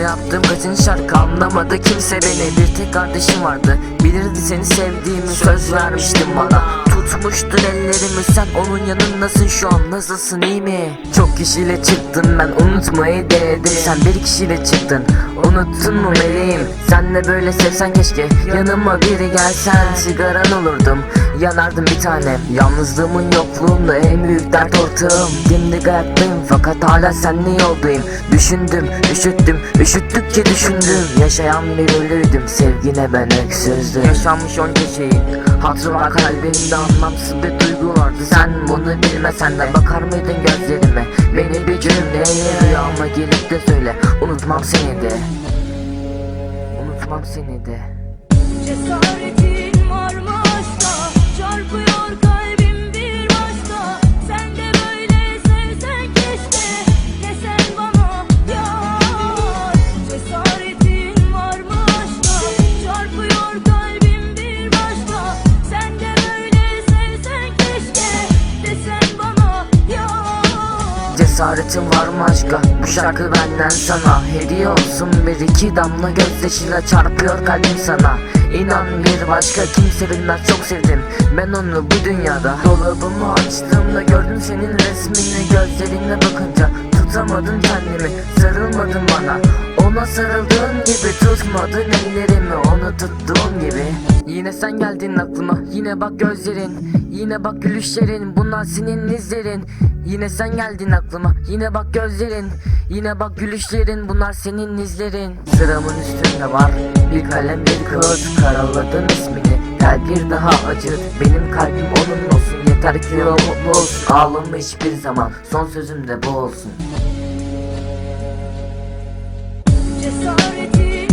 Adını yaptığım kaçıncı şarkı anlamadı. Kimse beni Bir tek kardeşim vardı. Bilirdi seni sevdiğimi. Söz vermiştin bana. Tutmuştun ellerimi. Sen onun yanındasın şu an. Nasılsın iyi mi? Çok kişiyle çıktın. Ben unutmayı denedim. Sen bir kişiyle çıktın. Unuttun mu meleğim? Sen de böyle sevsen keşke. Yanıma biri gelsen. Sigaran olurdum Yanardım bir tanem Yalnızlığımın yokluğunda en büyük dert ortağım. Dimdik ayaktayım fakat hala seninle yoldayım. Düşündüm, üşüttüm, üşüttükçe düşündüm. Yaşayan bir ölüydüm, sevgine ben öksüzdüm Yaşanmış onca şeyin Hatırı var kalbimde anlamsız bir duygu vardı. Sen bunu bilmesen de bakar mıydın gözlerime? Beni bir cümleyle rüyama gelip de söyle Unutmam seni de. Unutmam seni de. Cesaretin Cesaretin var mı aşka? Bu şarkı benden sana. Hediye olsun bir iki damla gözyaşıyla çarpıyor kalbim sana. İnan bir başka kimse bilmez çok sevdim. Ben onu bu dünyada Dolabımı açtığımda gördüm senin resmini. Gözlerine bakınca tutamadım kendimi Sarılmadın bana. Ona sarıldığın gibi tutmadın ellerimi Onu tuttuğum gibi. Yine sen geldin aklıma Yine bak gözlerin Yine bak gülüşlerin. Bunlar senin izlerin Yine sen geldin aklıma. Yine bak gözlerin. Yine bak gülüşlerin. Bunlar senin izlerin. Sıramın üstünde var Bir kalem bir kağıt Karaladın ismini. Gel bir daha acıt Benim kalbim onun olsun. Yeter ki o mutlu olsun. Ağlama hiçbir zaman. Son sözüm de bu olsun. Cesaretin